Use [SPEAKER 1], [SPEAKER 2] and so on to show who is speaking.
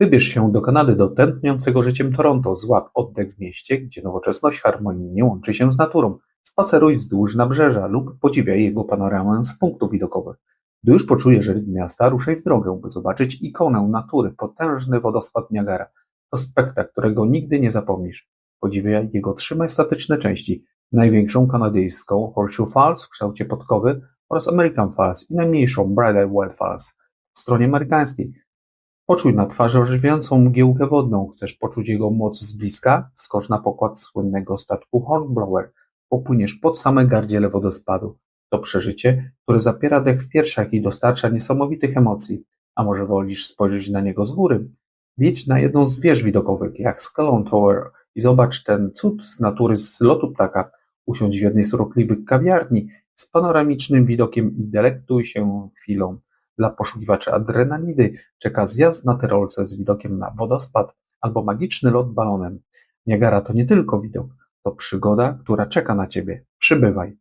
[SPEAKER 1] Wybierz się do Kanady, do tętniącego życiem Toronto, złap oddech w mieście, gdzie nowoczesność harmonijnie łączy się z naturą. Spaceruj wzdłuż nabrzeża lub podziwiaj jego panoramę z punktów widokowych. Gdy już poczujesz rytm miasta, ruszaj w drogę, by zobaczyć ikonę natury, potężny wodospad Niagara. To spektakl, którego nigdy nie zapomnisz. Podziwiaj jego trzy majestatyczne części. Największą kanadyjską Horseshoe Falls w kształcie podkowy oraz American Falls i najmniejszą Bradley Wild Falls w stronie amerykańskiej. Poczuj na twarzy ożywiającą mgiełkę wodną. Chcesz poczuć jego moc z bliska? Skocz na pokład słynnego statku Hornblower. Popłyniesz pod same gardziele wodospadu. To przeżycie, które zapiera dech w piersiach i dostarcza niesamowitych emocji. A może wolisz spojrzeć na niego z góry? Wjedź na jedną z wież widokowych, jak Scalon Tower i zobacz ten cud z natury z lotu ptaka. Usiądź w jednej z urokliwych kawiarni z panoramicznym widokiem i delektuj się chwilą. Dla poszukiwaczy adrenalidy czeka zjazd na tyrolce z widokiem na wodospad albo magiczny lot balonem. Niagara to nie tylko widok, to przygoda, która czeka na ciebie. Przybywaj.